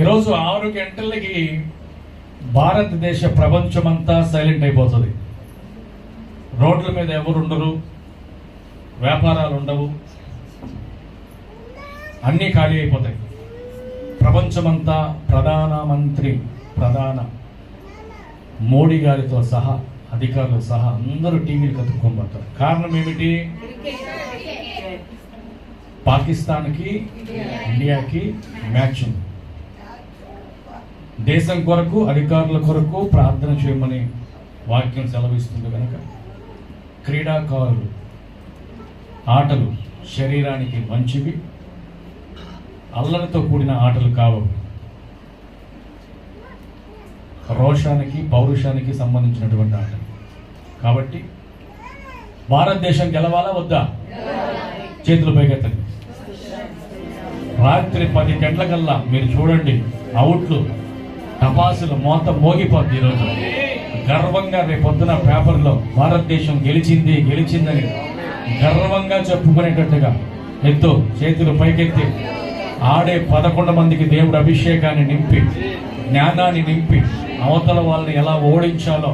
ఈరోజు ఆరు గంటలకి భారతదేశ ప్రపంచమంతా సైలెంట్ అయిపోతుంది. రోడ్ల మీద ఎవరు ఉండరు వ్యాపారాలు ఉండవు అన్నీ ఖాళీ అయిపోతాయి. ప్రపంచమంతా ప్రధానమంత్రి ప్రధాన మోడీ గారితో సహా అధికారులు సహా అందరూ టీవీలు కతుక్కోబోతారు కారణం ఏమిటి? పాకిస్తాన్కి ఇండియాకి మ్యాచ్ ఉంది. దేశం కొరకు అధికారుల కొరకు ప్రార్థన చేయమని వాక్యం సెలవిస్తుంది కనుక. క్రీడాకారులు ఆటలు శరీరానికి మంచివి అల్లరితో కూడిన ఆటలు కావు. రోషానికి పౌరుషానికి సంబంధించినటువంటి ఆటలు. కాబట్టి భారతదేశం గెలవాలా వద్దా? చేతులు పైకెత్తండి. రాత్రి పది గంటలకల్లా మీరు చూడండి అవుట్లు టపాసులు మోత మోగిపోద్ది ఈరోజు. గర్వంగా రేపొద్దున పేపర్లో భారతదేశం గెలిచింది గెలిచిందని గర్వంగా చెప్పుకునేటట్టుగా ఎత్తు చేతులు పైకెత్తి ఆడే పదకొండు మందికి దేవుడు అభిషేకాన్ని నింపి జ్ఞానాన్ని నింపి అవతల వాళ్ళని ఎలా ఓడించాలో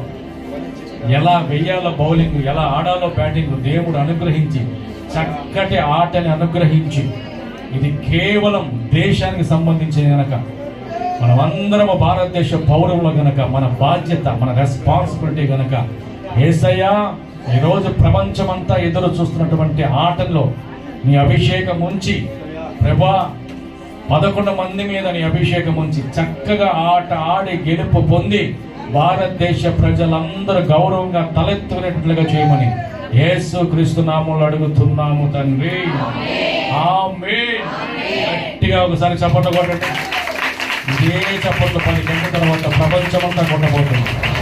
ఎలా వెయ్యాలో బౌలింగ్ ఎలా ఆడాలో బ్యాటింగ్ దేవుడు అనుగ్రహించి చక్కటి ఆటని అనుగ్రహించి ఇది కేవలం దేశానికి సంబంధించిన కనుక మనమందరం భారతదేశ పౌరులు గనక మన బాధ్యత మన రెస్పాన్సిబిలిటీ గనక ఏసయ్యా ఈరోజు ప్రపంచమంతా ఎదురు చూస్తున్నటువంటి ఆటల్లో నీ అభిషేకం ఉంచి ప్రభా పదకొండు మంది మీద నీ అభిషేకం ఉంచి చక్కగా ఆట ఆడి గెలుపు పొంది భారతదేశ ప్రజలందరూ గౌరవంగా తలెత్తుకునేట్లుగా చేయమని యేసు క్రీస్తు నామంలో అడుగుతున్నాము తండ్రి. గట్టిగా ఒకసారి చప్పట్లు కొట్టండి. ఇదే చప్పట్లు పలికిన తర్వాత ప్రపంచమంతా కొట్టబోతుంది.